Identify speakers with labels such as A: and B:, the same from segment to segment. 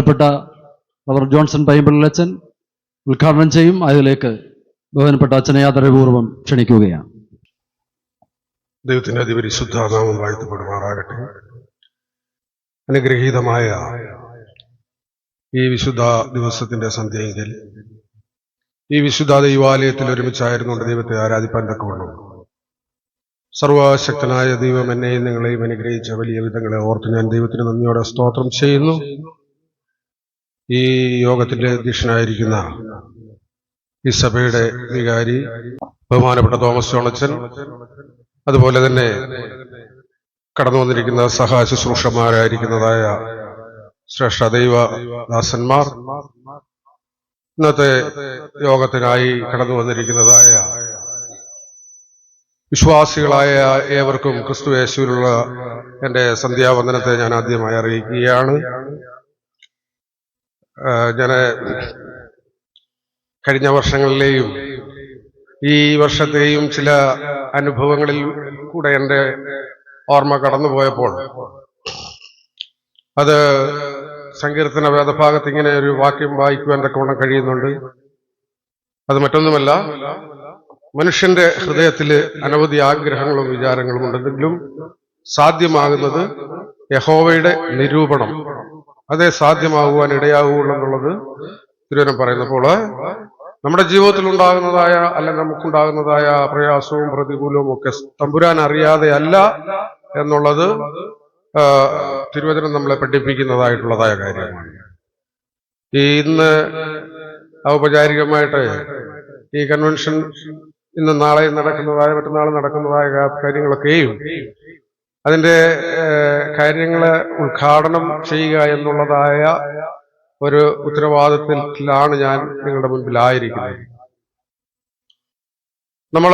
A: ബഹുമാനപ്പെട്ട അവർ ജോൺസൺ പൈമ്പിള്ളച്ചൻ ഉദ്ഘാടനം ചെയ്യും. അതിലേക്ക് ബഹുമാനപ്പെട്ട അച്ഛനെ ആദരപൂർവം ക്ഷണിക്കുകയാണ്.
B: ദൈവത്തിന്റെ അതിപരിശുദ്ധ നാമം വാഴ്ത്തപ്പെടുമാറാകട്ടെ. അനുഗ്രഹീതമായ ഈ വിശുദ്ധ ദിവസത്തിന്റെ സന്ധ്യയെങ്കിൽ ഈ വിശുദ്ധ ദൈവാലയത്തിൽ ഒരുമിച്ചായിരുന്നുകൊണ്ട് ദൈവത്തെ ആരാധിപ്പാൻ തക്കവണ്ണം. സർവശക്തനായ ദൈവം എന്നെയും നിങ്ങളെയും അനുഗ്രഹിച്ച വലിയ വിധങ്ങളെ ഓർത്ത് ഞാൻ ദൈവത്തിന് നന്ദിയോടെ സ്തോത്രം ചെയ്യുന്നു. ഈ യോഗത്തിന്റെ അധ്യക്ഷനായിരിക്കുന്ന ഈ സഭയുടെ വികാരി ബഹുമാനപ്പെട്ട തോമസ് ജോണച്ചൻ അതുപോലെ തന്നെ കടന്നു വന്നിരിക്കുന്ന സഹാ ശ്രേഷ്ഠ ദൈവദാസന്മാർ ഇന്നത്തെ യോഗത്തിനായി കടന്നു വന്നിരിക്കുന്നതായ വിശ്വാസികളായ ഏവർക്കും ക്രിസ്തു യേശുവിലുള്ള എന്റെ സന്ധ്യാവന്ദനത്തെ ഞാൻ ആദ്യമായി അറിയിക്കുകയാണ്. ഞാൻ കഴിഞ്ഞ വർഷങ്ങളിലെയും ഈ വർഷത്തെയും ചില അനുഭവങ്ങളിൽ കൂടെ എന്റെ ഓർമ്മ കടന്നുപോയപ്പോൾ അത് സങ്കീർത്തന വേദഭാഗത്ത് ഇങ്ങനെ ഒരു വാക്യം വായിക്കുവാൻ തക്കവണ്ണം കഴിയുന്നുണ്ട്. അത് മറ്റൊന്നുമല്ല മനുഷ്യന്റെ ഹൃദയത്തിൽ അനവധി ആഗ്രഹങ്ങളും വിചാരങ്ങളും ഉണ്ടെങ്കിലും സാധ്യമാകുന്നത് യഹോവയുടെ നിരൂപണം. അതേ സാധ്യമാകുവാൻ ഇടയാകുള്ളൂ എന്നുള്ളത് തിരുവനം പറയുന്നപ്പോൾ നമ്മുടെ ജീവിതത്തിൽ ഉണ്ടാകുന്നതായ അല്ല നമുക്കുണ്ടാകുന്നതായ പ്രയാസവും പ്രതികൂലവും ഒക്കെ തമ്പുരാൻ അറിയാതെ അല്ല എന്നുള്ളത് തിരുവചനം നമ്മളെ പഠിപ്പിക്കുന്നതായിട്ടുള്ളതായ കാര്യമാണ്. ഈ ഇന്ന് ഔപചാരികമായിട്ട് ഈ കൺവെൻഷൻ ഇന്ന് നാളെ നടക്കുന്നതായ മറ്റന്നാൾ നടക്കുന്നതായ കാര്യങ്ങളൊക്കെയും കാര്യങ്ങൾ കാര്യങ്ങളെ ഉദ്ഘാടനം ചെയ്യുക എന്നുള്ളതായ ഒരു ഉത്തരവാദിത്തത്തിലാണ് ഞാൻ നിങ്ങളുടെ മുൻപിലായിരിക്കുന്നത്. നമ്മൾ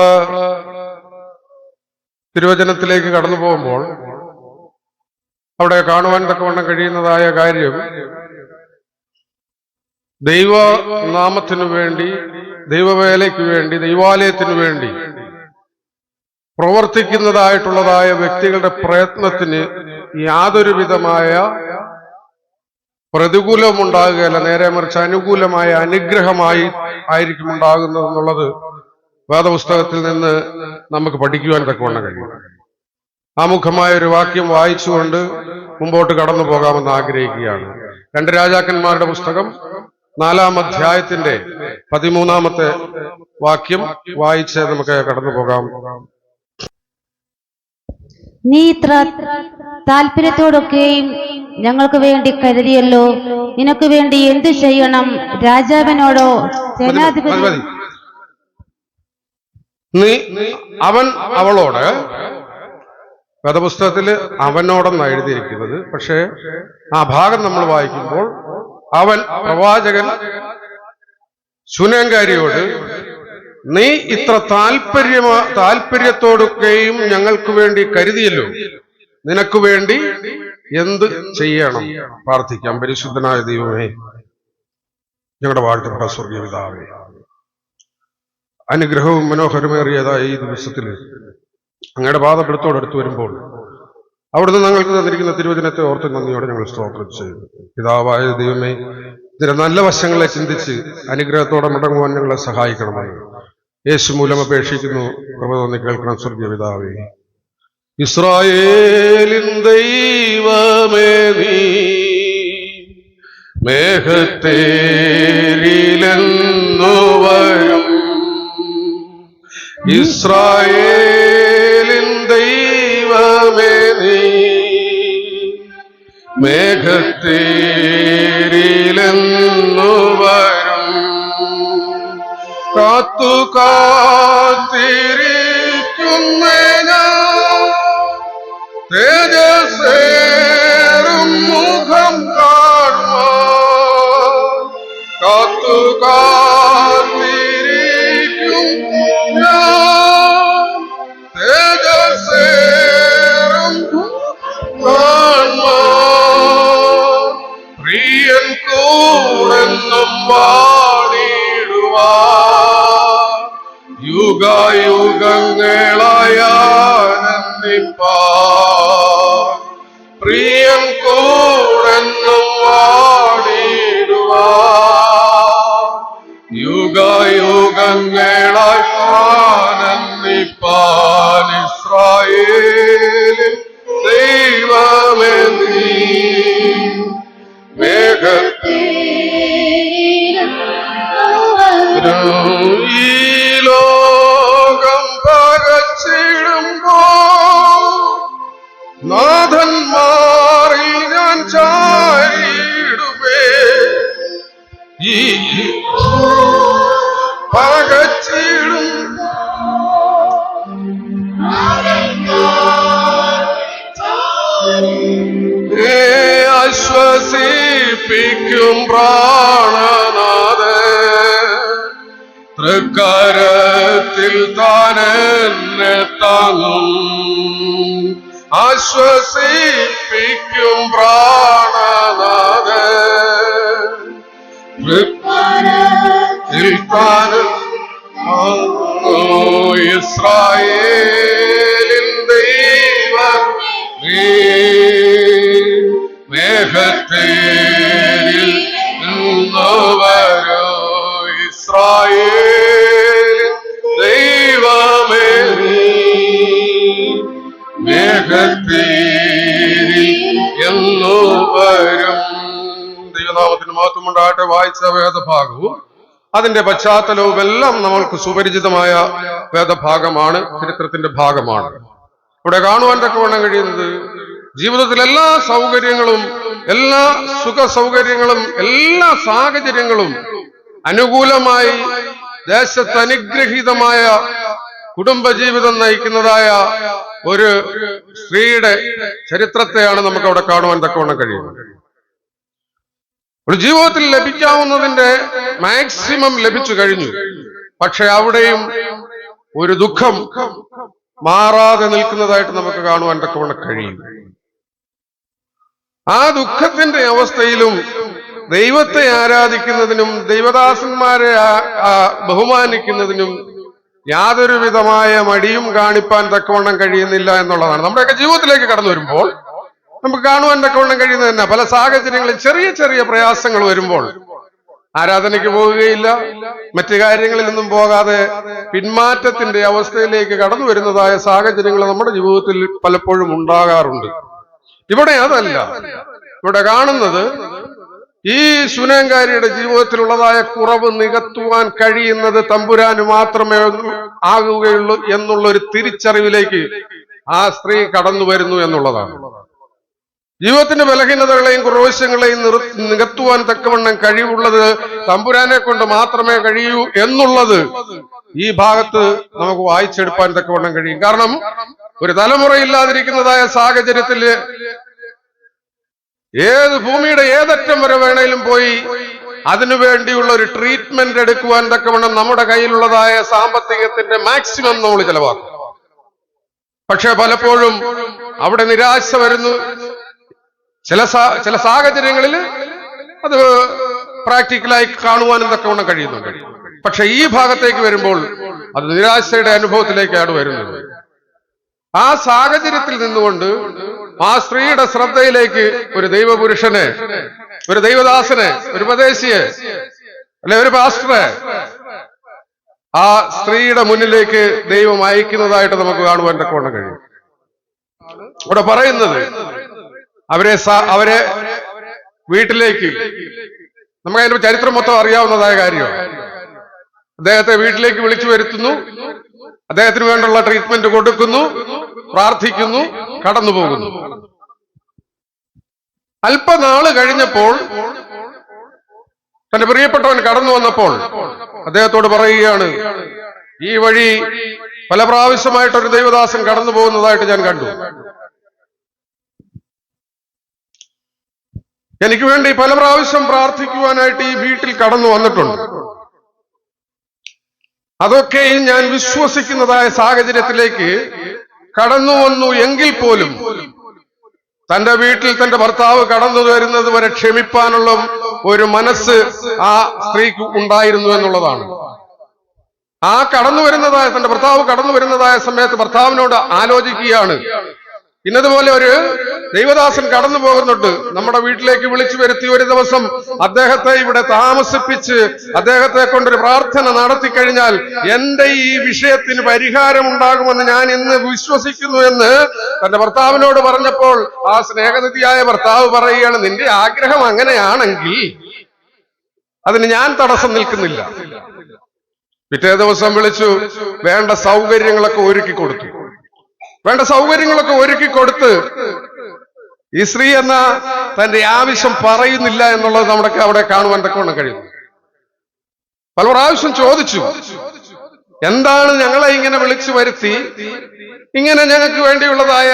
B: തിരുവചനത്തിലേക്ക് കടന്നു പോകുമ്പോൾ അവിടെ കാണുവാൻ തക്കവണ്ണം കഴിയുന്നതായ കാര്യം ദൈവനാമത്തിനു വേണ്ടി ദൈവവേലയ്ക്ക് വേണ്ടി ദൈവാലയത്തിനു വേണ്ടി പ്രവർത്തിക്കുന്നതായിട്ടുള്ളതായ വ്യക്തികളുടെ പ്രയത്നത്തിന് യാതൊരു വിധമായ പ്രതികൂലവും ഉണ്ടാകുകയല്ല നേരെ മറിച്ച് അനുകൂലമായ അനുഗ്രഹമായി ആയിരിക്കും ഉണ്ടാകുന്നതെന്നുള്ളത് വേദപുസ്തകത്തിൽ നിന്ന് നമുക്ക് പഠിക്കുവാൻ തക്കവണ്ണം കഴിയും. ആമുഖമായ ഒരു വാക്യം വായിച്ചുകൊണ്ട് മുമ്പോട്ട് കടന്നു പോകാമെന്ന് ആഗ്രഹിക്കുകയാണ്. രണ്ട് രാജാക്കന്മാരുടെ പുസ്തകം നാലാം അധ്യായത്തിന്റെ പതിമൂന്നാമത്തെ വാക്യം വായിച്ച് നമുക്ക് കടന്നു പോകാം.
C: നീ ഇത്ര താല്പര്യത്തോടൊക്കെയും ഞങ്ങൾക്ക് വേണ്ടി കരുതിയല്ലോ. നിനക്ക് വേണ്ടി എന്തു ചെയ്യണം? രാജാവിനോടോ സേനാധിപതി
B: നീ അവൻ അവളോട് വേദപുസ്തകത്തിൽ അവനോടെന്നാണ് എഴുതിയിരിക്കുന്നത്. പക്ഷേ ആ ഭാഗം നമ്മൾ വായിക്കുമ്പോൾ അവൻ പ്രവാചകൻ സുനങ്കാരിയോട് നീ ഇത്ര താല്പര്യ താല്പര്യത്തോടൊക്കെയും ഞങ്ങൾക്ക് വേണ്ടി കരുതിയല്ലോ. നിനക്ക് വേണ്ടി എന്ത് ചെയ്യണം? പ്രാർത്ഥിക്കാം. പരിശുദ്ധനായ ദൈവമേ ഞങ്ങളുടെ വാഴ്ത്തപ്പെട്ട സ്വർഗീയ അനുഗ്രഹവും മനോഹരമേറിയതായ ഈ ദിവസത്തിൽ അങ്ങയുടെ പാദപ്പെടുത്തോടടുത്ത് വരുമ്പോൾ അവിടുന്ന് ഞങ്ങൾക്ക് തന്നിരിക്കുന്ന തിരുവചനത്തെ ഓർത്ത് നന്ദിയോടെ ഞങ്ങൾ സ്തോത്രം ചെയ്യുന്നു. പിതാവായ ദൈവമേ ഇതിന്റെ നല്ല വശങ്ങളെ ചിന്തിച്ച് അനുഗ്രഹത്തോടെ മടങ്ങുവാൻ ഞങ്ങളെ സഹായിക്കണമെന്ന് യേശു മൂലം അപേക്ഷിക്കുന്നു. കൃപ കേൾക്കണം സ്വർഗീയപിതാവേ ഇസ്രായേലിൻ ദൈവമേ നീ മേഘത്തേരിലെന്നു വരും. ഇസ്രായേലിൻ ദൈവമേ നീ മേഘത്തേരിലെന്നു കാത്തു കാത്തിരിക്കുന്ന തേജസ്സേറും മുഖം കാണുവാൻ. കാത്തു കാത്തിരിക്കും ഞാൻ തേജസ്സേറും കാണുവാൻ. പ്രിയൻ കൂടെന്നും വാണിടുവാൻ യുഗയുഗങ്ങളായ ആനന്ദിപ്പാൻ ആശ്വസിപ്പിക്കും പ്രാണനാഥ. തൃക്കരത്തിൽ താനെന്നെ താങ്ങും. ആശ്വസിപ്പിക്കും പ്രാണനാഥ. തൃക്കരത്തിൽ താനും ഇസ്രായേലിൻ മേഘത്തേരിൽ എന്നു വരും ദൈവനാമത്തിന് മാത്രമുണ്ടാകട്ടെ വായിച്ച വേദഭാഗവും അതിന്റെ പശ്ചാത്തലവും എല്ലാം നമ്മൾക്ക് സുപരിചിതമായ വേദഭാഗമാണ് ചരിത്രത്തിന്റെ ഭാഗമാണ്. ഇവിടെ കാണുവാൻ തക്കവണ്ണം കഴിയുന്നത് ജീവിതത്തിൽ എല്ലാ സൗകര്യങ്ങളും എല്ലാ സുഖ സൗകര്യങ്ങളും എല്ലാ സാഹചര്യങ്ങളും അനുകൂലമായി ദേശത്ത് അനുഗ്രഹീതമായ കുടുംബജീവിതം നയിക്കുന്നതായ ഒരു സ്ത്രീയുടെ ചരിത്രത്തെയാണ് നമുക്ക് അവിടെ കാണുവാൻ തക്കവണ്ണം കഴിയുന്നത്. ഒരു ജീവിതത്തിൽ ലഭിക്കാവുന്നതിന്റെ മാക്സിമം ലഭിച്ചു കഴിഞ്ഞു. പക്ഷെ അവിടെയും ഒരു ദുഃഖം മാറാതെ നിൽക്കുന്നതായിട്ട് നമുക്ക് കാണുവാൻ തക്കവണ്ണം കഴിയും. ആ ദുഃഖത്തിന്റെ അവസ്ഥയിലും ദൈവത്തെ ആരാധിക്കുന്നതിനും ദൈവദാസന്മാരെ ബഹുമാനിക്കുന്നതിനും യാതൊരു വിധമായ മടിയും കാണിപ്പാൻ തക്കവണ്ണം കഴിയുന്നില്ല എന്നുള്ളതാണ്. നമ്മുടെയൊക്കെ ജീവിതത്തിലേക്ക് കടന്നു വരുമ്പോൾ നമുക്ക് കാണുവാൻ തക്കവണ്ണം കഴിയുന്നത് തന്നെ പല സാഹചര്യങ്ങളിൽ ചെറിയ ചെറിയ പ്രയാസങ്ങൾ വരുമ്പോൾ ആരാധനയ്ക്ക് പോവുകയില്ല മറ്റു കാര്യങ്ങളിലൊന്നും പോകാതെ പിന്മാറ്റത്തിന്റെ അവസ്ഥയിലേക്ക് കടന്നു വരുന്നതായ സാഹചര്യങ്ങൾ നമ്മുടെ ജീവിതത്തിൽ പലപ്പോഴും ഉണ്ടാകാറുണ്ട്. ഇവിടെ അതല്ല. ഇവിടെ കാണുന്നത് ഈ സുനങ്കാരിയുടെ ജീവിതത്തിലുള്ളതായ കുറവ് നികത്തുവാൻ കഴിയുന്നത് തമ്പുരാന് മാത്രമേ ആകുകയുള്ളൂ എന്നുള്ള ഒരു തിരിച്ചറിവിലേക്ക് ആ സ്ത്രീ കടന്നു വരുന്നു എന്നുള്ളതാണ്. ജീവിതത്തിന്റെ ബലഹീനതകളെയും കുറവശങ്ങളെയും നിർ നികത്തുവാൻ തക്കവണ്ണം കഴിവുള്ളത് തമ്പുരാനെ കൊണ്ട് മാത്രമേ കഴിയൂ എന്നുള്ളത് ഈ ഭാഗത്ത് നമുക്ക് വായിച്ചെടുപ്പാൻ തക്കവണ്ണം കഴിയും. കാരണം ഒരു തലമുറയില്ലാതിരിക്കുന്നതായ സാഹചര്യത്തിൽ ഏത് ഭൂമിയുടെ ഏതറ്റം വരെ വേണേലും പോയി അതിനു വേണ്ടിയുള്ള ഒരു ട്രീറ്റ്മെന്റ് എടുക്കുവാൻ തക്കവണ്ണം നമ്മുടെ കയ്യിലുള്ളതായ സാമ്പത്തികത്തിന്റെ മാക്സിമം നമ്മൾ ചെലവാക്കും. പക്ഷെ പലപ്പോഴും അവിടെ നിരാശ വരുന്നു. ചില ചില സാഹചര്യങ്ങളിൽ അത് പ്രാക്ടിക്കലായി കാണുവാനും തക്കവണ്ണം കഴിയുന്നുണ്ട്. പക്ഷെ ഈ ഭാഗത്തേക്ക് വരുമ്പോൾ അത് നിരാശയുടെ അനുഭവത്തിലേക്കാണ് വരുന്നത്. ആ സാഹചര്യത്തിൽ നിന്നുകൊണ്ട് ആ സ്ത്രീയുടെ ശ്രദ്ധയിലേക്ക് ഒരു ദൈവപുരുഷനെ ഒരു ദൈവദാസനെ ഒരു ഉപദേശിയെ അല്ലെ ഒരു പാസ്റ്ററെ ആ സ്ത്രീയുടെ മുന്നിലേക്ക് ദൈവം അയക്കുന്നതായിട്ട് നമുക്ക് കാണുവാൻ തക്കോണം കഴിയും. ഇവിടെ പറയുന്നത് അവരെ അവരെ വീട്ടിലേക്ക് നമുക്ക് അതിന്റെ ചരിത്രം മൊത്തം അറിയാവുന്നതായ കാര്യമാണ്. അദ്ദേഹത്തെ വീട്ടിലേക്ക് വിളിച്ചു വരുത്തുന്നു. അദ്ദേഹത്തിന് വേണ്ടുള്ള ട്രീറ്റ്മെന്റ് കൊടുക്കുന്നു. പ്രാർത്ഥിക്കുന്നു കടന്നുപോകുന്നു. അല്പനാൾ കഴിഞ്ഞപ്പോൾ തന്റെ പ്രിയപ്പെട്ടവൻ കടന്നു വന്നപ്പോൾ അദ്ദേഹത്തോട് പറയുകയാണ് ഈ വഴി പല പ്രാവശ്യമായിട്ട് ഒരു ദൈവദാസൻ കടന്നു പോകുന്നതായിട്ട് ഞാൻ കണ്ടു. എനിക്ക് വേണ്ടി പല പ്രാവശ്യം പ്രാർത്ഥിക്കുവാനായിട്ട് ഈ വീട്ടിൽ കടന്നു വന്നിട്ടുണ്ട്. അതൊക്കെയും ഞാൻ വിശ്വസിക്കുന്നതായ സാഹചര്യത്തിലേക്ക് കടന്നു വന്നു എങ്കിൽ പോലും തന്റെ വീട്ടിൽ തന്റെ ഭർത്താവ് കടന്നു വരുന്നത് വരെ ക്ഷമിപ്പാനുള്ള ഒരു മനസ്സ് ആ സ്ത്രീക്ക് ഉണ്ടായിരുന്നു എന്നുള്ളതാണ്. ആ കടന്നു വരുന്നതായ തന്റെ ഭർത്താവ് കടന്നു വരുന്നതായ സമയത്ത് ഭർത്താവിനോട് ആലോചിക്കുകയാണ്. ഇന്നതുപോലെ ഒരു ദൈവദാസൻ കടന്നു പോകുന്നുണ്ട്. നമ്മുടെ വീട്ടിലേക്ക് വിളിച്ചു വരുത്തി ഒരു ദിവസം അദ്ദേഹത്തെ ഇവിടെ താമസിപ്പിച്ച് അദ്ദേഹത്തെ കൊണ്ടൊരു പ്രാർത്ഥന നടത്തി കഴിഞ്ഞാൽ എന്റെ ഈ വിഷയത്തിന് പരിഹാരം ഉണ്ടാകുമെന്ന് ഞാൻ ഇന്ന് വിശ്വസിക്കുന്നു എന്ന് തന്റെ ഭർത്താവിനോട് പറഞ്ഞപ്പോൾ ആ സ്നേഹനിധിയായ ഭർത്താവ് പറയുകയാണ് നിന്റെ ആഗ്രഹം അങ്ങനെയാണെങ്കിൽ അതിന് ഞാൻ തടസ്സം നിൽക്കുന്നില്ല. പിറ്റേ ദിവസം വിളിച്ചു വേണ്ട സൗകര്യങ്ങളൊക്കെ ഒരുക്കി കൊടുത്തു. വേണ്ട സൗകര്യങ്ങളൊക്കെ ഒരുക്കി കൊടുത്ത് ഈ സ്ത്രീ എന്ന തന്റെ ആവശ്യം പറയുന്നില്ല എന്നുള്ളത് നമ്മുടെ അവിടെ കാണുവാൻ തക്കവണ്ണം കഴിയുന്നു പല പ്രാവശ്യം ചോദിച്ചു എന്താണ് ഞങ്ങളെ ഇങ്ങനെ വിളിച്ചു വരുത്തി? ഇങ്ങനെ ഞങ്ങൾക്ക് വേണ്ടിയുള്ളതായ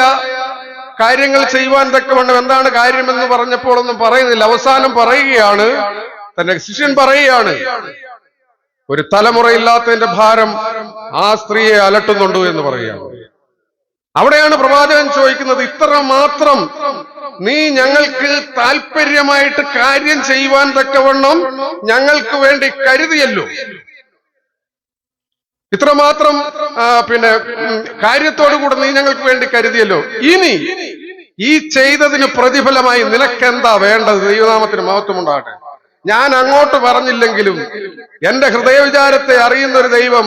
B: കാര്യങ്ങൾ ചെയ്യുവാൻ തക്കവണ്ണം എന്താണ് കാര്യമെന്ന് പറഞ്ഞപ്പോൾ ഒന്നും പറയുന്നില്ല. അവസാനം പറയുകയാണ് തന്റെ ശിഷ്യൻ പറയുകയാണ് ഒരു തലമുറയില്ലാത്തതിന്റെ ഭാരം ആ സ്ത്രീയെ അലട്ടുന്നുണ്ടോ എന്ന് പറയുകയാണ്. അവിടെയാണ് പ്രവാചകൻ ചോദിക്കുന്നത് ഇത്ര മാത്രം നീ ഞങ്ങൾക്ക് താല്പര്യമായിട്ട് കാര്യം ചെയ്യുവാൻ തക്കവണ്ണം ഞങ്ങൾക്ക് വേണ്ടി കരുതിയല്ലോ. ഇത്രമാത്രം പിന്നെ കാര്യത്തോടു കൂടെ നീ ഞങ്ങൾക്ക് വേണ്ടി കരുതിയല്ലോ. ഇനി ഈ ചെയ്തതിന് പ്രതിഫലമായി നിനക്കെന്താ വേണ്ടത്? ദൈവനാമത്തിന് മഹത്വമുണ്ടാകട്ടെ. ഞാൻ അങ്ങോട്ട് പറഞ്ഞില്ലെങ്കിലും എന്റെ ഹൃദയവിചാരത്തെ അറിയുന്ന ഒരു ദൈവം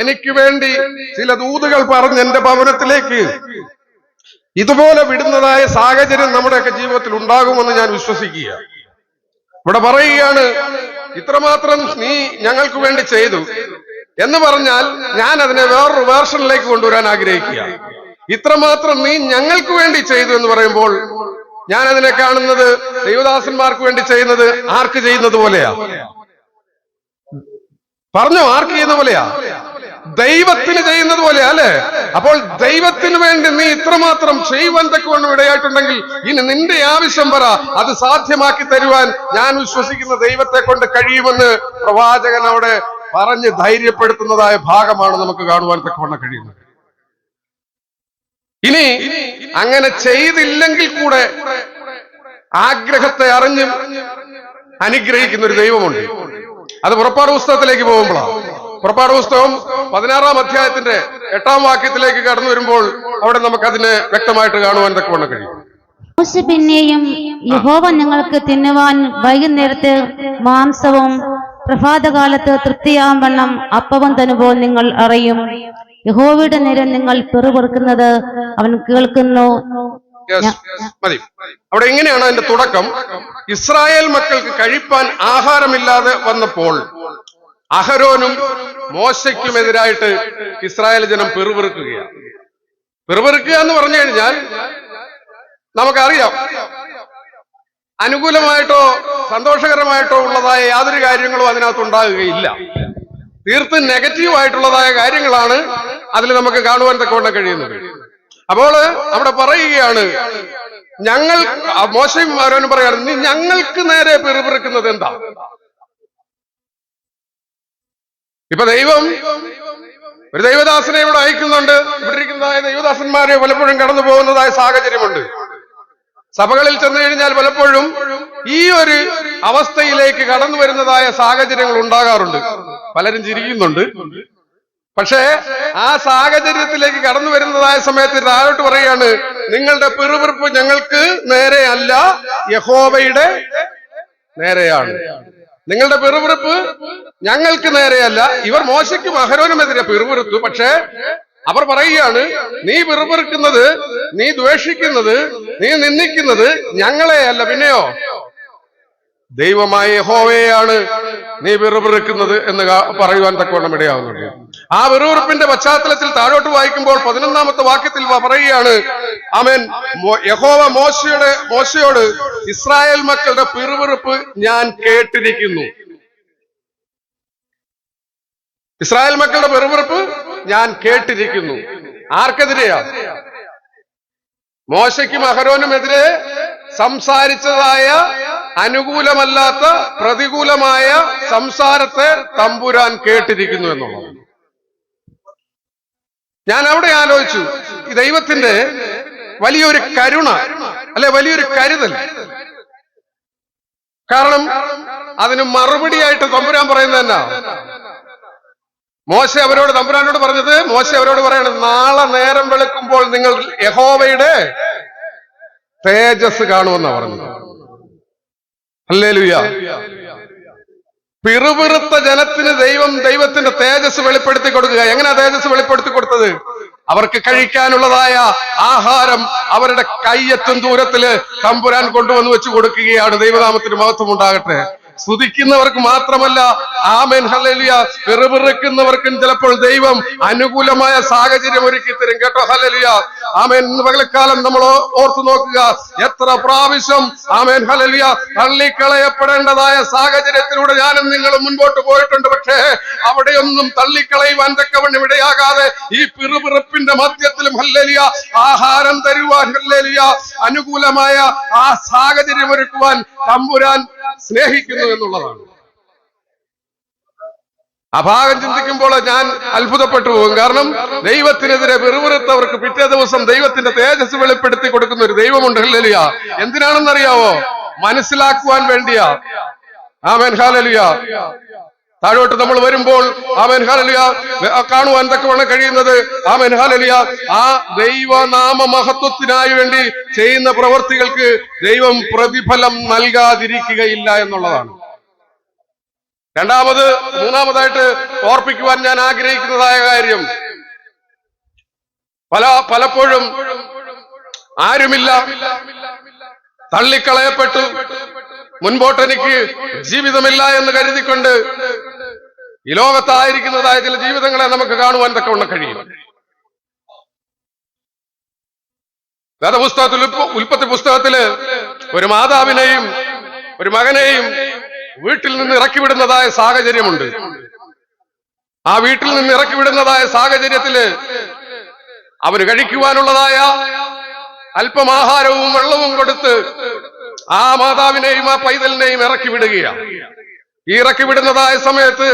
B: എനിക്ക് വേണ്ടി ചില ദൂതുകൾ പറഞ്ഞ് എന്റെ ഭവനത്തിലേക്ക് ഇതുപോലെ വിടുന്നതായ സാഹചര്യം നമ്മുടെയൊക്കെ ജീവിതത്തിൽ ഉണ്ടാകുമെന്ന് ഞാൻ വിശ്വസിക്കുക. ഇവിടെ പറയുകയാണ് ഇത്രമാത്രം നീ ഞങ്ങൾക്ക് വേണ്ടി ചെയ്തു എന്ന് പറഞ്ഞാൽ ഞാൻ അതിനെ വേറൊരു വേർഷനിലേക്ക് കൊണ്ടുവരാൻ ആഗ്രഹിക്കുക. ഇത്രമാത്രം നീ ഞങ്ങൾക്ക് വേണ്ടി ചെയ്തു എന്ന് പറയുമ്പോൾ ഞാൻ അതിനെ കാണുന്നത് ദൈവദാസന്മാർക്ക് വേണ്ടി ചെയ്യുന്നത് ആർക്ക് ചെയ്യുന്നത് പോലെയാ? പറഞ്ഞോ ആർക്ക് ചെയ്യുന്ന പോലെയാ? ദൈവത്തിന് ചെയ്യുന്നത് പോലെയാ അല്ലെ? അപ്പോൾ ദൈവത്തിന് വേണ്ടി നീ ഇത്രമാത്രം ചെയ്യുവാൻ തക്കവണ്ണം ഇടയായിട്ടുണ്ടെങ്കിൽ ഇനി നിന്റെ ആവശ്യം പറ അത് സാധ്യമാക്കി തരുവാൻ ഞാൻ വിശ്വസിക്കുന്ന ദൈവത്തെ കൊണ്ട് കഴിയുമെന്ന് പ്രവാചകൻ അവിടെ പറഞ്ഞ് ധൈര്യപ്പെടുത്തുന്നതായ ഭാഗമാണ് നമുക്ക് കാണുവാൻ തക്കവണ്ണം കഴിയുന്നത്. ഇനി അങ്ങനെ ചെയ്തില്ലെങ്കിൽ കൂടെ ആഗ്രഹത്തെ അറിഞ്ഞും അനുഗ്രഹിക്കുന്ന ഒരു ദൈവമുണ്ട്. അത് പുറപ്പാട് പുസ്തകത്തിലേക്ക് പോകുമ്പോഴാണ് പുറപ്പാട് പുസ്തകം പതിനാറാം അധ്യായത്തിന്റെ എട്ടാം വാക്യത്തിലേക്ക് കടന്നു വരുമ്പോൾ അവിടെ നമുക്ക് അതിനെ വ്യക്തമായിട്ട് കാണുവാൻ തക്കവണ്ണം കഴിയും.
C: പിന്നെയും യഹോവ നിങ്ങൾക്ക് തിന്നുവാൻ വൈകുന്നേരത്ത് മാംസവും പ്രഭാതകാലത്ത് തൃപ്തിയാവണ്ണം അപ്പവും തനുപോൽ നിങ്ങൾ അറിയും. യഹോവയുടെ നേരം നിങ്ങൾ പെറുപെറുക്കുന്നത് അവൻ കേൾക്കുന്നു.
B: മതി. അവിടെ എങ്ങനെയാണ് അതിന്റെ തുടക്കം? ഇസ്രായേൽ മക്കൾക്ക് കഴിപ്പാൻ ആഹാരമില്ലാതെ വന്നപ്പോൾ അഹരോനും മോശയ്ക്കുമെതിരായിട്ട് ഇസ്രായേൽ ജനം പെറുപെറുക്കുകയാണ്. പെറുപെറുക്കുക എന്ന് പറഞ്ഞു കഴിഞ്ഞാൽ നമുക്കറിയാം അനുകൂലമായിട്ടോ സന്തോഷകരമായിട്ടോ ഉള്ളതായ യാതൊരു കാര്യങ്ങളും അതിനകത്ത് ഉണ്ടാകുകയില്ല. തീർത്തും നെഗറ്റീവ് ആയിട്ടുള്ളതായ കാര്യങ്ങളാണ് അതിൽ നമുക്ക് കാണുവാൻ തക്കവണ്ണം കഴിയുന്നത്. അപ്പോൾ അവിടെ പറയുകയാണ് ഞങ്ങൾ മോശം ആരോനും പറയാണ് നീ ഞങ്ങൾക്ക് നേരെ പെറുപിറുക്കുന്നത് എന്താ? ഇപ്പൊ ദൈവം ഒരു ദൈവദാസനെ ഇവിടെ അയക്കുന്നുണ്ട്. ഇവിടെ ഇരിക്കുന്നതായ ദൈവദാസന്മാരെ പലപ്പോഴും കടന്നു പോകുന്നതായ സാഹചര്യമുണ്ട്. സഭകളിൽ ചെന്നു കഴിഞ്ഞാൽ പലപ്പോഴും ഈ ഒരു അവസ്ഥയിലേക്ക് കടന്നു വരുന്നതായ സാഹചര്യങ്ങൾ ഉണ്ടാകാറുണ്ട്. പലരും ചിരിക്കുന്നുണ്ട്. പക്ഷേ ആ സാഹചര്യത്തിലേക്ക് കടന്നു വരുന്നതായ സമയത്ത് താഴോട്ട് പറയാണ് നിങ്ങളുടെ പിറുപിറുപ്പ് ഞങ്ങൾക്ക് നേരെയല്ല യഹോവയുടെ നേരെയാണ്. നിങ്ങളുടെ പിറുപിറുപ്പ് ഞങ്ങൾക്ക് നേരെയല്ല ഇവർ മോശയ്ക്കും അഹരോനുമെതിരെ പിറുപിറുത്തു. പക്ഷേ അവർ പറയുകയാണ് നീ പിറുപിറുക്കുന്നത് നീ ദ്വേഷിക്കുന്നത് നീ നിന്ദിക്കുന്നത് ഞങ്ങളെയല്ല പിന്നെയോ? ദൈവമായ യഹോവയെയാണ് നീ പിറുപിറുക്കുന്നത് എന്ന് പറയുവാൻ തക്കവണ്ണം ഇടയാവുന്നുണ്ട്. ആ വിറുവിറുപ്പിന്റെ പശ്ചാത്തലത്തിൽ താഴോട്ട് വായിക്കുമ്പോൾ പതിനൊന്നാമത്തെ വാക്യത്തിൽ പറയുകയാണ് അവൻ യഹോവ മോശയുടെ മോശയോട് ഇസ്രായേൽ മക്കളുടെ പിറുവിറുപ്പ് ഞാൻ കേട്ടിരിക്കുന്നു. ഇസ്രായേൽ മക്കളുടെ പിറുവിറുപ്പ് ഞാൻ കേട്ടിരിക്കുന്നു. ആർക്കെതിരെയാ? മോശയ്ക്കും അഹരോനുമെതിരെ സംസാരിച്ചതായ അനുകൂലമല്ലാത്ത പ്രതികൂലമായ സംസാരത്തെ തമ്പുരാൻ കേട്ടിരിക്കുന്നു എന്നുള്ളത് ഞാൻ അവിടെ ആലോചിച്ചു ദൈവത്തിന്റെ വലിയൊരു കരുണ അല്ലെ വലിയൊരു കരുതൽ. കാരണം അതിന് മറുപടിയായിട്ട് തമ്പുരാൻ പറയുന്നത് എന്നാ? മോശ അവരോട് തമ്പുരാനോട് പറഞ്ഞത് മോശ അവരോട് പറയാണ് നാളെ നേരം വെളുക്കുമ്പോൾ നിങ്ങൾ യഹോവയുടെ തേജസ് കാണുമെന്നാ പറഞ്ഞത്. അല്ലേ പിറുപിറുത്ത ജനത്തിന് ദൈവം ദൈവത്തിന്റെ തേജസ് വെളിപ്പെടുത്തി കൊടുക്കുക. എങ്ങനെയാ തേജസ് വെളിപ്പെടുത്തി കൊടുത്തത്? അവർക്ക് കഴിക്കാനുള്ളതായ ആഹാരം അവരുടെ കയ്യെത്തും ദൂരത്തിൽ തമ്പുരാൻ കൊണ്ടുവന്ന് വെച്ച് കൊടുക്കുകയാണ്. ദൈവനാമത്തിന് മഹത്വം ഉണ്ടാകട്ടെ സ്തുതിക്കുന്നവർക്ക് മാത്രമല്ല. Amen hallelujah. പിറുപിറുക്കുന്നവർക്കും ചിലപ്പോൾ ദൈവം അനുകൂലമായ സാഹചര്യം ഒരുക്കി തരും കേട്ടോ ഹലലിയ ആമേൻ. പകലക്കാലം നമ്മൾ ഓർത്തു നോക്കുക. എത്ര പ്രാവശ്യം ആമേൻ ഹലലിയ തള്ളിക്കളയപ്പെടേണ്ടതായ സാഹചര്യത്തിലൂടെ ഞാനും നിങ്ങളും മുൻപോട്ട് പോയിട്ടുണ്ട്. പക്ഷേ അവിടെയൊന്നും തള്ളിക്കളയുവാൻ തക്കവണ്ണം ഇടയാകാതെ ഈ പിറുപിറുപ്പിന്റെ മധ്യത്തിലും ഹല്ലലിയ ആഹാരം തരുവാൻ ഹല്ലലിയ അനുകൂലമായ ആ സാഹചര്യം ഒരുക്കുവാൻ തമ്പുരാൻ സ്നേഹിക്കുന്നു എന്നുള്ളതാണ്. ആ ഭാഗം ചിന്തിക്കുമ്പോൾ ഞാൻ അത്ഭുതപ്പെട്ടു പോകും. കാരണം ദൈവത്തിനെതിരെ വെറുവെറുത്തവർക്ക് പിറ്റേ ദിവസം ദൈവത്തിന്റെ തേജസ് വെളിപ്പെടുത്തി കൊടുക്കുന്ന ഒരു ദൈവമുണ്ട്. ഹല്ലേലൂയ. എന്തിനാണെന്നറിയാവോ? മനസ്സിലാക്കുവാൻ വേണ്ടിയാ. ആ ഹാലലിയ താഴോട്ട് നമ്മൾ വരുമ്പോൾ ആമേൻ ഹാലലിയ കാണുവാൻ തക്കവണ്ണം കഴിയുന്നത് ആമേൻ ഹാലലിയ ആ ദൈവനാമ മഹത്വത്തിനായി വേണ്ടി ചെയ്യുന്ന പ്രവർത്തികൾക്ക് ദൈവം പ്രതിഫലം നൽകാതിരിക്കുകയില്ല എന്നുള്ളതാണ്. രണ്ടാമത് മൂന്നാമതായിട്ട് ഓർപ്പിക്കുവാൻ ഞാൻ ആഗ്രഹിക്കുന്നതായ കാര്യം പല പലപ്പോഴും ആരുമില്ല. തള്ളിക്കളയപ്പെട്ടു. മുൻപോട്ടെനിക്ക് ജീവിതമില്ല എന്ന് കരുതിക്കൊണ്ട് ഈ ലോകത്തായിരിക്കുന്നതായ ചില ജീവിതങ്ങളെ നമുക്ക് കാണുവാൻ തക്കവണ്ണം കഴിയും. വേദപുസ്തകത്തിൽ ഉൽപ്പ- ഉൽപ്പത്തി പുസ്തകത്തിൽ ഒരു മാതാവിനെയും ഒരു മകനെയും വീട്ടിൽ നിന്ന് ഇറക്കി വിടുന്നതായ സാഹചര്യമുണ്ട്. ആ വീട്ടിൽ നിന്ന് ഇറക്കി വിടുന്നതായ സാഹചര്യത്തിൽ അവന് കഴിക്കുവാനുള്ളതായ അല്പം ആഹാരവും വെള്ളവും കൊടുത്ത് ആ മാതാവിനെയും ആ പൈതലിനെയും ഇറക്കി വിടുകയാണ്. ഇറക്കി വിടുന്നതായ സമയത്ത്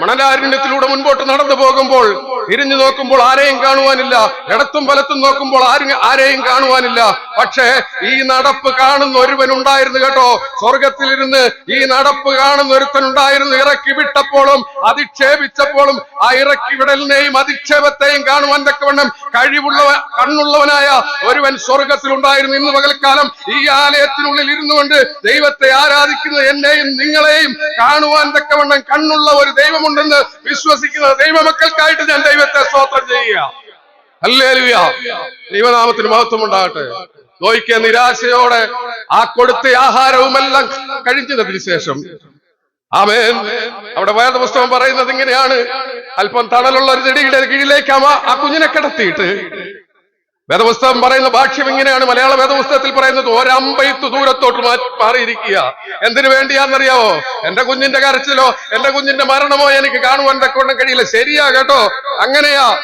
B: മണലാരണ്യത്തിലൂടെ മുൻപോട്ട് നടന്നു പോകുമ്പോൾ തിരിഞ്ഞു നോക്കുമ്പോൾ ആരെയും കാണുവാനില്ല. ഇടത്തും വലത്തും നോക്കുമ്പോൾ ആരും ആരെയും കാണുവാനില്ല. പക്ഷേ ഈ നടപ്പ് കാണുന്ന ഒരുവൻ ഉണ്ടായിരുന്നു കേട്ടോ. സ്വർഗത്തിലിരുന്ന് ഈ നടപ്പ് കാണുന്ന ഒരുത്തൻ ഉണ്ടായിരുന്നു ഇറക്കി വിട്ടപ്പോഴും അധിക്ഷേപിച്ചപ്പോഴും ആ ഇറക്കി വിടലിനെയും അധിക്ഷേപത്തെയും കാണുവാൻ തക്കവണ്ണം കഴിവുള്ളവ കണ്ണുള്ളവനായ ഒരുവൻ സ്വർഗത്തിലുണ്ടായിരുന്നു ഇന്ന് പകൽക്കാലം ഈ ആലയത്തിനുള്ളിൽ ഇരുന്നു കൊണ്ട് ദൈവത്തെ ആരാധിക്കുന്നത് എന്നെയും നിങ്ങളെയും കാണുവാൻ തക്കവണ്ണം കണ്ണുള്ള ഒരു ദൈവമുണ്ടെന്ന് വിശ്വസിക്കുന്ന ദൈവമക്കൾക്കായിട്ട് ഞാൻ ദൈവത്തെ സ്തോത്രം ചെയ്യുക. ഹല്ലേലൂയ. ദൈവനാമത്തിന് മഹത്വം ഉണ്ടാകട്ടെ നോയിക്ക നിരാശയോടെ ആ കൊടുത്ത ആഹാരവുമെല്ലാം കഴിഞ്ഞതിന് ശേഷം. ആമേൻ. അവിടെ വേദപുസ്തകം പറയുന്നത് ഇങ്ങനെയാണ്. അല്പം തണലുള്ള ഒരു ചെടിയുടെ കീഴിലേക്ക് ആ കുഞ്ഞിനെ കിടത്തിയിട്ട് വേദപുസ്തകം പറയുന്ന ഭാഷ്യം ഇങ്ങനെയാണ്. മലയാള വേദപുസ്തകത്തിൽ പറയുന്നത് ഒരമ്പയത്ത് ദൂരത്തോട്ട് മാറിയിരിക്കുക. എന്തിനു വേണ്ടിയാണെന്നറിയാവോ? എന്റെ കുഞ്ഞിന്റെ കരച്ചിലോ എന്റെ കുഞ്ഞിന്റെ മരണമോ എനിക്ക് കാണുവാൻ തക്കൊണ്ടും കഴിയില്ല. ശരിയാ കേട്ടോ. അങ്ങനെയാ.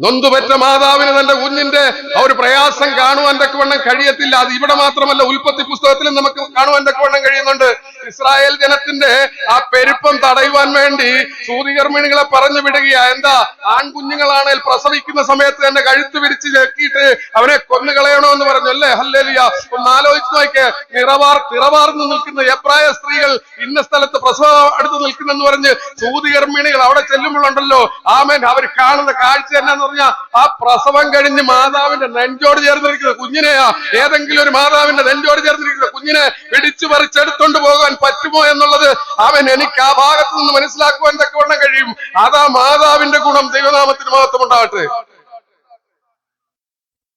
B: നൊന്തുപെറ്റ മാതാവിന് തന്റെ കുഞ്ഞിന്റെ ആ ഒരു പ്രയാസം കാണുവാൻ തക്കവണ്ണം കഴിയത്തില്ല. അത് ഇവിടെ മാത്രമല്ല ഉൽപ്പത്തി പുസ്തകത്തിലും നമുക്ക് കാണുവാൻ തക്കവണ്ണം കഴിയുന്നുണ്ട്. ഇസ്രായേൽ ജനത്തിന്റെ ആ പെരുപ്പം തടയുവാൻ വേണ്ടി സൂതികർമ്മിണികളെ പറഞ്ഞു വിടുകയാ. എന്താ? ആൺകുഞ്ഞുങ്ങളാണേൽ പ്രസവിക്കുന്ന സമയത്ത് തന്നെ കഴുത്ത് വിരിച്ച് ചെക്കിയിട്ട് അവനെ കൊന്നുകളയണോ എന്ന് പറഞ്ഞു. അല്ലേ? ഹല്ലേലിയ. ഒന്ന് ആലോചിച്ച് നോക്കിയേ നിറവാർ നിറവാർന്ന് നിൽക്കുന്ന എബ്രായ സ്ത്രീകൾ ഇന്ന സ്ഥലത്ത് പ്രസവം അടുത്ത് നിൽക്കുന്നെന്ന് പറഞ്ഞ് സൂതികർമ്മിണികൾ അവിടെ ചെല്ലുമ്പോഴുണ്ടല്ലോ. ആമേൻ. അവർ കാണുന്ന കാഴ്ച എന്നാന്ന് പറഞ്ഞാൽ ആ പ്രസവം കഴിഞ്ഞ് മാതാവിന്റെ നെഞ്ചോട് ചേർന്നിരിക്കുന്ന കുഞ്ഞിനെയാ ഏതെങ്കിലും ഒരു മാതാവിന്റെ നെഞ്ചോട് ചേർന്നിരിക്കുന്ന കുഞ്ഞിനെ പിടിച്ചു പറിച്ചെടുത്തോണ്ട് പോകാൻ പറ്റുമോ എന്നുള്ളത് അവൻ എനിക്ക് ആ ഭാഗത്ത് നിന്ന് മനസ്സിലാക്കുവാൻ തക്കവണ്ണം കഴിയും. അതാ മാതാവിന്റെ ഗുണം ദൈവനാമത്തിന് മാത്രം ഉണ്ടാവട്ടെ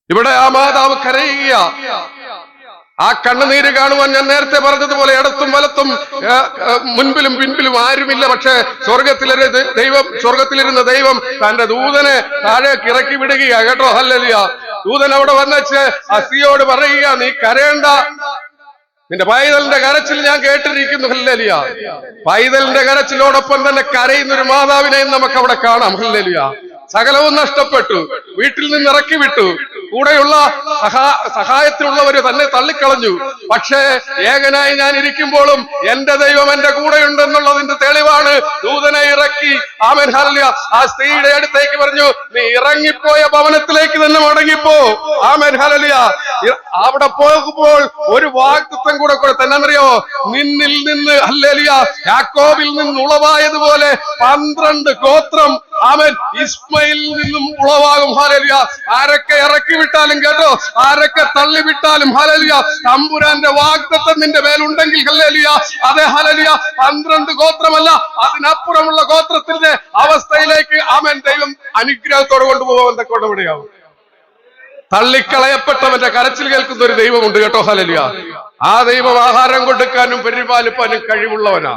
B: ഇവിടെ ആ മാതാവ് കരയുക ആ കണ്ണുനീര് കാണുവാൻ ഞാൻ നേരത്തെ പറഞ്ഞതുപോലെ ഇടത്തും വലത്തും മുൻപിലും പിൻപിലും ആരുമില്ല. പക്ഷേ സ്വർഗത്തിലൊരു ദൈവം സ്വർഗത്തിലിരുന്ന ദൈവം തന്റെ ദൂതനെ താഴേക്ക് ഇറക്കി വിടുകയാ. കേട്ടോ? ഹല്ലലിയ. ദൂതൻ അവിടെ വന്നച്ച് അസിയോട് പറയുക നീ കരയണ്ട. നിന്റെ പൈതലിന്റെ കരച്ചിൽ ഞാൻ കേട്ടിരിക്കുന്നു. ഹല്ലലിയ. പൈതലിന്റെ കരച്ചിലോടൊപ്പം തന്നെ കരയുന്ന ഒരു മാതാവിനെയും നമുക്ക് അവിടെ കാണാം. ഹല്ലലിയ. സകലവും നഷ്ടപ്പെട്ടു. വീട്ടിൽ നിന്ന് ഇറക്കി വിട്ടു കൂടെയുള്ള സഹാ സഹായത്തിലുള്ളവര് തന്നെ തള്ളിക്കളഞ്ഞു. പക്ഷേ ഏകനായി ഞാൻ ഇരിക്കുമ്പോഴും എന്റെ ദൈവം എന്റെ കൂടെയുണ്ടെന്നുള്ളതിന്റെ തെളിവാണ് ദൂതനെ ഇറക്കി. ആമൻ ഹല്യ ആ സ്ത്രീയുടെ അടുത്തേക്ക് പറഞ്ഞു നീ ഇറങ്ങിപ്പോയ ഭവനത്തിലേക്ക് തന്നെ മടങ്ങിപ്പോ. ആമൻ ഹല്ലേലൂയ. ഇ- അവിടെ പോകുമ്പോൾ ഒരു വാക്തത്വം കൂടെ കൂടെ അറിയോ നിന്നിൽ നിന്ന് അല്ലേലിയ യാക്കോബിൽ നിന്ന് ഉളവായതുപോലെ പന്ത്രണ്ട് ഗോത്രം അവൻ ഇസ്മയിൽ നിന്നും ഉളവാകും. ഹാലലിയ ആരൊക്കെ ഇറക്കി വിട്ടാലും കേട്ടോ? ആരൊക്കെ തള്ളി വിട്ടാലും? ഹാലലിയ തമ്പുരാന്റെ വാഗ്ദത്തം നിന്റെ മേലുണ്ടെങ്കിൽ ഹലലിയ അതെ ഹലലിയ പന്ത്രണ്ട് ഗോത്രമല്ല അതിനപ്പുറമുള്ള ഗോത്രത്തിന്റെ അവസ്ഥയിലേക്ക് അവൻ ദൈവം അനുഗ്രഹത്തോടെ കൊണ്ടുപോകാൻ തക്കോടെ ഇവിടെയാവും തള്ളിക്കളയപ്പെട്ടവന്റെ കരച്ചിൽ കേൾക്കുന്ന ഒരു ദൈവമുണ്ട് കേട്ടോ. ഹലലിയ ആ ദൈവം ആഹാരം കൊടുക്കാനും പരിപാലിപ്പാനും കഴിവുള്ളവനാ.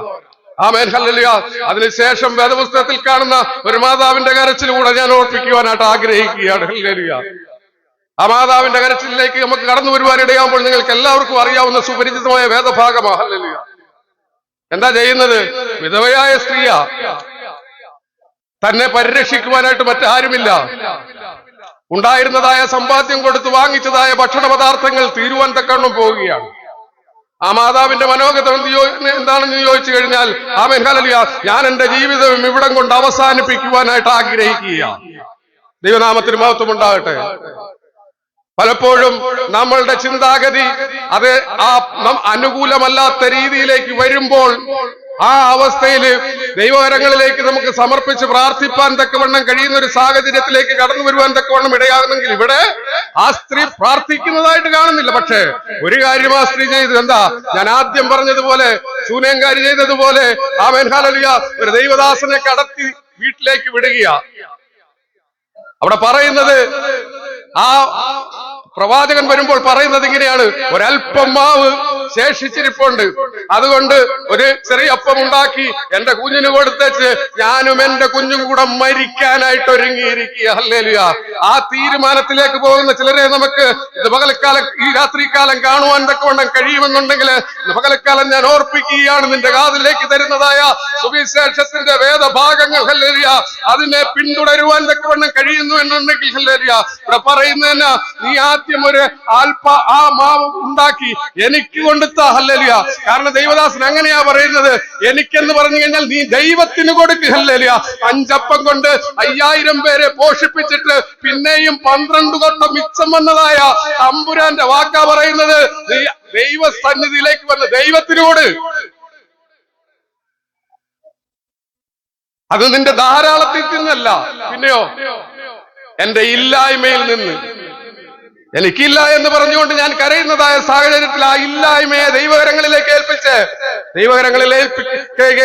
B: Amen hallelujah. അതിനുശേഷം വേദപുസ്തകത്തിൽ കാണുന്ന ഒരു മാതാവിന്റെ കരച്ചിലൂടെ ഞാൻ ഓർപ്പിക്കുവാനായിട്ട് ആഗ്രഹിക്കുകയാണ് ഹല്ലേലൂയ. ആ മാതാവിന്റെ കരച്ചിലേക്ക് നമുക്ക് കടന്നു വരുവാൻ ഇടയാകുമ്പോൾ നിങ്ങൾക്ക് എല്ലാവർക്കും അറിയാവുന്ന സുപരിചിതമായ വേദഭാഗമാണ് ഹല്ലേലൂയ. എന്താ ചെയ്യുന്നത്? വിധവയായ സ്ത്രീയാ. തന്നെ പരിരക്ഷിക്കുവാനായിട്ട് മറ്റാരുമില്ല. ഉണ്ടായിരുന്നതായ സമ്പാദ്യം കൊടുത്ത് വാങ്ങിച്ചതായ ഭക്ഷണ പദാർത്ഥങ്ങൾ തീരുവാൻ തക്കണ്ണം പോവുകയാണ്. ആ മാതാവിന്റെ മനോഗതം എന്താണെന്ന് ചോദിച്ചു കഴിഞ്ഞാൽ ആ മെൻഹലിയ ഞാൻ എന്റെ ജീവിതം ഇവിടം കൊണ്ട് അവസാനിപ്പിക്കുവാനായിട്ട് ആഗ്രഹിക്കുക ദൈവനാമത്തിന് മഹത്വം ഉണ്ടാകട്ടെ. പലപ്പോഴും നമ്മളുടെ ചിന്താഗതി അത് ആ അനുകൂലമല്ലാത്ത രീതിയിലേക്ക് വരുമ്പോൾ ആ അവസ്ഥയിൽ ദൈവകരങ്ങളിലേക്ക് നമുക്ക് സമർപ്പിച്ച് പ്രാർത്ഥിപ്പാൻ തക്കവണ്ണം കഴിയുന്ന ഒരു സാഹചര്യത്തിലേക്ക് കടന്നു വരുവാൻ തക്കവണ്ണം ഇടയാകുന്നെങ്കിൽ ഇവിടെ ആ സ്ത്രീ പ്രാർത്ഥിക്കുന്നതായിട്ട് കാണുന്നില്ല. പക്ഷേ ഒരു കാര്യം ആ സ്ത്രീ ചെയ്ത് എന്താ? ഞാൻ ആദ്യം പറഞ്ഞതുപോലെ ശൂനേങ്കാരി ചെയ്തതുപോലെ ആ മെൻഹാലിയ ഒരു ദൈവദാസനെ കടത്തി വീട്ടിലേക്ക് വിടുകയാ. അവിടെ പറയുന്നത് ആ പ്രവാചകൻ വരുമ്പോൾ പറയുന്നത് ഇങ്ങനെയാണ്. ഒരല്പം മാവ് ശേഷിച്ചിരിപ്പുണ്ട്. അതുകൊണ്ട് ഒരു ചെറിയ അപ്പം ഉണ്ടാക്കി എന്റെ കുഞ്ഞിന് കൊടുത്തേച്ച് ഞാനും എന്റെ കുഞ്ഞും കൂടെ മരിക്കാനായിട്ട് ഒരുങ്ങിയിരിക്കുക. ഹല്ലേലൂയ. ആ തീരുമാനത്തിലേക്ക് പോകുന്ന ചിലരെ നമുക്ക് പകൽക്കാലം ഈ രാത്രികാലം കാണുവാൻ തക്കവണ്ണം കഴിയുമെന്നുണ്ടെങ്കിൽ പകലക്കാലം ഞാൻ ഓർപ്പിക്കുകയാണ് നിന്റെ കാതിലേക്ക് തരുന്നതായ സുവിശേഷത്തിന്റെ വേദഭാഗങ്ങൾ. ഹല്ലേലൂയ. അതിനെ പിന്തുടരുവാൻ തക്കവണ്ണം കഴിയുന്നു എന്നുണ്ടെങ്കിൽ ഹല്ലേലൂയ. ഇവിടെ പറയുന്നതിന് നീ ആദ്യം ഒരു ആൽപ്പ ആ മാവ് ഉണ്ടാക്കി എനിക്ക് കൊടുത്ത ഹല്ലലിയ. കാരണം ദൈവദാസൻ അങ്ങനെയാ പറയുന്നത്. എനിക്കെന്ന് പറഞ്ഞു കഴിഞ്ഞാൽ നീ ദൈവത്തിന് കൊടുക്ക് ഹല്ലലിയ. അഞ്ചപ്പം കൊണ്ട് അയ്യായിരം പേരെ പോഷിപ്പിച്ചിട്ട് പിന്നെയും പന്ത്രണ്ട് കൊട്ട മിച്ചം വന്നതായ തമ്പുരാന്റെ വാക്കാ പറയുന്നത്. ദൈവ സന്നിധിയിലേക്ക് വന്ന് ദൈവത്തിനോട് അത് നിന്റെ ധാരാളത്തിൽ നിന്നല്ല പിന്നെയോ? എന്റെ ഇല്ലായ്മയിൽ നിന്ന്. എനിക്കില്ല എന്ന് പറഞ്ഞുകൊണ്ട് ഞാൻ കരയുന്നതായ സാഹചര്യത്തിൽ ആ ഇല്ലായ്മയെ ദൈവകരങ്ങളിലേക്ക് ഏൽപ്പിച്ച് ദൈവകരങ്ങളിൽ ഏൽപ്പി-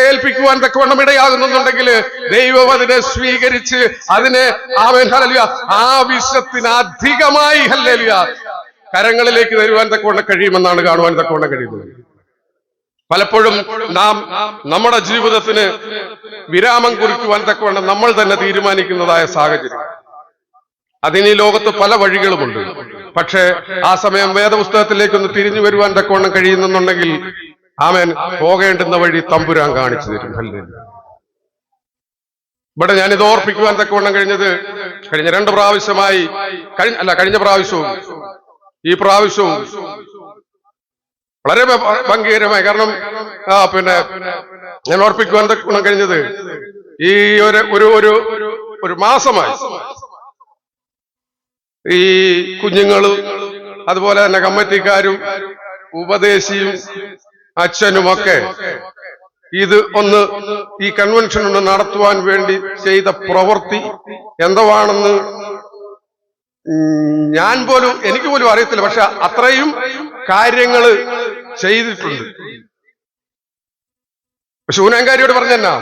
B: ഏൽപ്പിക്കുവാൻ തക്കവണ്ണം ഇടയാകുന്നുണ്ടെങ്കിൽ ദൈവം അതിനെ സ്വീകരിച്ച് അതിനെ ആമേൻ ഹല്ലേലൂയ ആവശ്യത്തിന് അധികമായി ഹല്ലേലൂയ കരങ്ങളിലേക്ക് തരുവാൻ തക്കവണ്ണം കഴിയുമെന്നാണ് കാണുവാൻ തക്കവണ്ണം കഴിയുന്നത്. പലപ്പോഴും നാം നമ്മുടെ ജീവിതത്തിന് വിരാമം കുറിക്കുവാൻ തക്കവണ്ണം നമ്മൾ തന്നെ തീരുമാനിക്കുന്നതായ സാഹചര്യം. അതിന് ഈ ലോകത്ത് പല വഴികളുമുണ്ട്. പക്ഷേ ആ സമയം വേദപുസ്തകത്തിലേക്ക് ഒന്ന് തിരിഞ്ഞു വരുവാൻ തക്കവണ്ണം കഴിയുന്നുണ്ടെങ്കിൽ ആമേൻ പോകേണ്ടുന്ന വഴി തമ്പുരാൻ കാണിച്ചു തരും. ഇവിടെ ഞാനിത് ഓർപ്പിക്കുവാൻ തക്കവണ്ണം കഴിഞ്ഞത് കഴിഞ്ഞ രണ്ട് പ്രാവശ്യമായി കഴിഞ്ഞ അല്ല കഴിഞ്ഞ പ്രാവശ്യവും ഈ പ്രാവശ്യവും വളരെ ഭംഗീകരമായി. കാരണം ആ പിന്നെ ഞാൻ ഓർപ്പിക്കുവാൻ തക്കവണ്ണം കഴിഞ്ഞത് ഈ ഒരു ഒരു ഒരു മാസമായി. ഈ കുഞ്ഞുങ്ങളും അതുപോലെ തന്നെ കമ്മിറ്റിക്കാരും ഉപദേശിയും അച്ഛനുമൊക്കെ ഇത് ഒന്ന് ഈ കൺവെൻഷൻ ഒന്ന് നടത്തുവാൻ വേണ്ടി ചെയ്ത പ്രവൃത്തി എന്തുവാണെന്ന് ഞാൻ പോലും എനിക്ക് പോലും അറിയത്തില്ല. പക്ഷെ അത്രയും കാര്യങ്ങൾ ചെയ്തിട്ടുണ്ട്. ശൂനങ്കാരിയോട് പറഞ്ഞെന്നാ?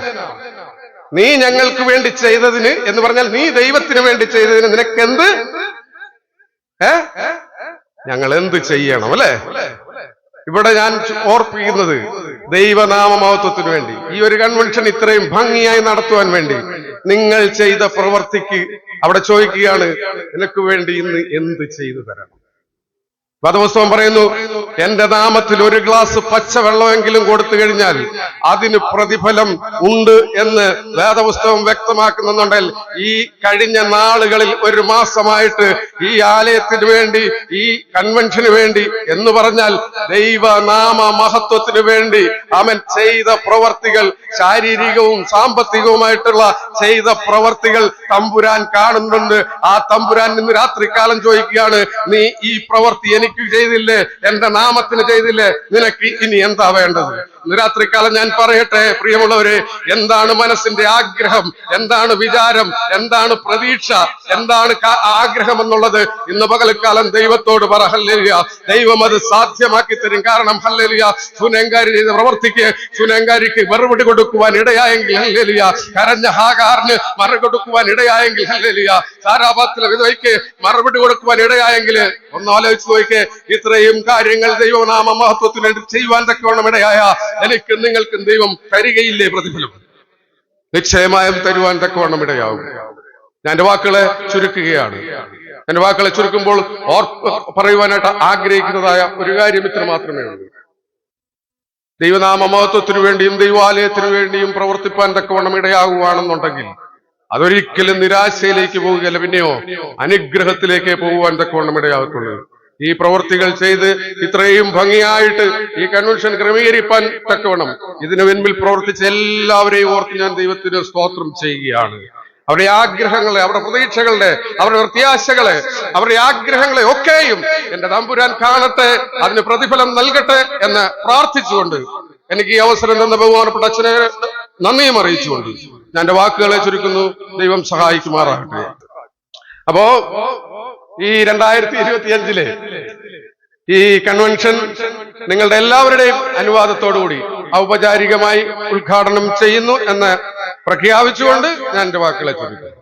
B: നീ ഞങ്ങൾക്ക് വേണ്ടി ചെയ്തതിന് എന്ന് പറഞ്ഞാൽ നീ ദൈവത്തിന് വേണ്ടി ചെയ്തതിന് നിനക്കെന്ത് ഏ? ഞങ്ങൾ എന്ത് ചെയ്യണം അല്ലെ? ഇവിടെ ഞാൻ ഓർപ്പിക്കുന്നത് ദൈവനാമമഹത്വത്തിന് വേണ്ടി ഈ ഒരു കൺവെൻഷൻ ഇത്രയും ഭംഗിയായി നടത്തുവാൻ വേണ്ടി നിങ്ങൾ ചെയ്ത പ്രവർത്തിക്ക് അവിടെ ചോദിക്കുകയാണ് നിനക്ക് വേണ്ടി ഇന്ന് എന്ത് ചെയ്തു തരണം? വേദപുസ്തകം പറയുന്നു എന്റെ നാമത്തിൽ ഒരു ഗ്ലാസ് പച്ചവെള്ളമെങ്കിലും കൊടുത്തു കഴിഞ്ഞാൽ അതിന് പ്രതിഫലം ഉണ്ട് എന്ന് വേദപുസ്തകം വ്യക്തമാക്കുന്നുണ്ടെങ്കിൽ ഈ കഴിഞ്ഞ നാളുകളിൽ ഒരു മാസമായിട്ട് ഈ ആലയത്തിന് വേണ്ടി ഈ കൺവെൻഷന് വേണ്ടി എന്ന് പറഞ്ഞാൽ ദൈവനാമ മഹത്വത്തിന് വേണ്ടി അവൻ ചെയ്ത പ്രവർത്തികൾ ശാരീരികവും സാമ്പത്തികവുമായിട്ടുള്ള ചെയ്ത പ്രവർത്തികൾ തമ്പുരാൻ കാണുന്നുണ്ട്. ആ തമ്പുരാൻ ഇന്ന് രാത്രികാലം ചോദിക്കുകയാണ് നീ ഈ പ്രവർത്തി എനിക്ക് ചെയ്തില്ലേ? എന്റെ നാമത്തിന് ചെയ്തില്ലേ? നിനക്ക് ഇനി എന്താ വേണ്ടത്? ഇന്ന് രാത്രികാലം ഞാൻ പറയട്ടെ പ്രിയമുള്ളവരെ എന്താണ് മനസ്സിന്റെ ആഗ്രഹം? എന്താണ് വിചാരം? എന്താണ് പ്രതീക്ഷ? എന്താണ് ആഗ്രഹം എന്നുള്ളത് ഇന്ന് പകൽക്കാലം ദൈവത്തോട് പറ ഹല്ലലിയ. ദൈവം അത് സാധ്യമാക്കി തരും കാരണം ഹല്ലലിയ. സുനങ്കാരി പ്രവർത്തിക്ക്. സുനങ്കാരിക്ക് മറുപടി കൊടുക്കുവാൻ ഇടയായെങ്കിൽ ഹല്ലലിയ. കരഞ്ഞ ഹാകാറിന് മറുപടി കൊടുക്കുവാൻ ഇടയായെങ്കിൽ ഹല്ലലിയ. സാരാപാത്തിലെ വിധവയ്ക്ക് മറുപടി കൊടുക്കുവാൻ ഇടയായെങ്കിൽ ഒന്നാലോചിച്ച് നോക്കേ ഇത്രയും കാര്യങ്ങൾ ദൈവനാമ മഹത്വത്തിന് ചെയ്യുവാൻ തക്കവണ്ണം ഇടയായ എനിക്കും നിങ്ങൾക്കും ദൈവം തരികയില്ലേ പ്രതിഫലം? നിശ്ചയമായും തരുവാൻ തക്കവണ്ണം ഇടയാവും ഞാൻ എന്റെ വാക്കുകളെ ചുരുക്കുകയാണ്. എന്റെ വാക്കുകളെ ചുരുക്കുമ്പോൾ ഓർ പറയുവാനായിട്ട് ആഗ്രഹിക്കുന്നതായ ഒരു കാര്യം ഇത്ര മാത്രമേ ഉള്ളൂ. ദൈവനാമ മഹത്വത്തിനു വേണ്ടിയും ദൈവാലയത്തിനു വേണ്ടിയും പ്രവർത്തിപ്പാൻ തക്കവണ്ണം ഇടയാകുവാണെന്നുണ്ടെങ്കിൽ അതൊരിക്കലും നിരാശയിലേക്ക് പോവുകയല്ല. പിന്നെയോ അനുഗ്രഹത്തിലേക്ക് പോകുവാൻ തക്കവണ്ണം ഇടയാകത്തുള്ളൂ. ഈ പ്രവൃത്തികൾ ചെയ്ത് ഇത്രയും ഭംഗിയായിട്ട് ഈ കൺവെൻഷൻ ക്രമീകരിപ്പാൻ തക്കവണം ഇതിനു മുൻപിൽ പ്രവർത്തിച്ച എല്ലാവരെയും ഓർത്ത് ഞാൻ ദൈവത്തിന് സ്തോത്രം ചെയ്യുകയാണ്. അവരുടെ ആഗ്രഹങ്ങളെ അവരുടെ പ്രതീക്ഷകളുടെ അവരുടെ പ്രത്യാശകളെ അവരുടെ ആഗ്രഹങ്ങളെ ഒക്കെയും എന്റെ തമ്പുരാൻ കാണട്ടെ അതിന് പ്രതിഫലം നൽകട്ടെ എന്ന് പ്രാർത്ഥിച്ചുകൊണ്ട് എനിക്ക് ഈ അവസരം തന്ന ബഹുമാനപ്പെട്ട അച്ഛനെ നന്ദിയും അറിയിച്ചുകൊണ്ട് ഞാൻ എന്റെ വാക്കുകളെ ചുരുക്കുന്നു. ദൈവം സഹായിക്കുമാറാകട്ടെ. അപ്പോ ഈ രണ്ടായിരത്തി ഇരുപത്തി അഞ്ചിലെ ഈ കൺവെൻഷൻ നിങ്ങളുടെ എല്ലാവരുടെയും അനുവാദത്തോടുകൂടി ഔപചാരികമായി ഉദ്ഘാടനം ചെയ്യുന്നു എന്ന് പ്രഖ്യാപിച്ചുകൊണ്ട് ഞാൻ എന്റെ വാക്കുകളെ ചുരുക്കുന്നു.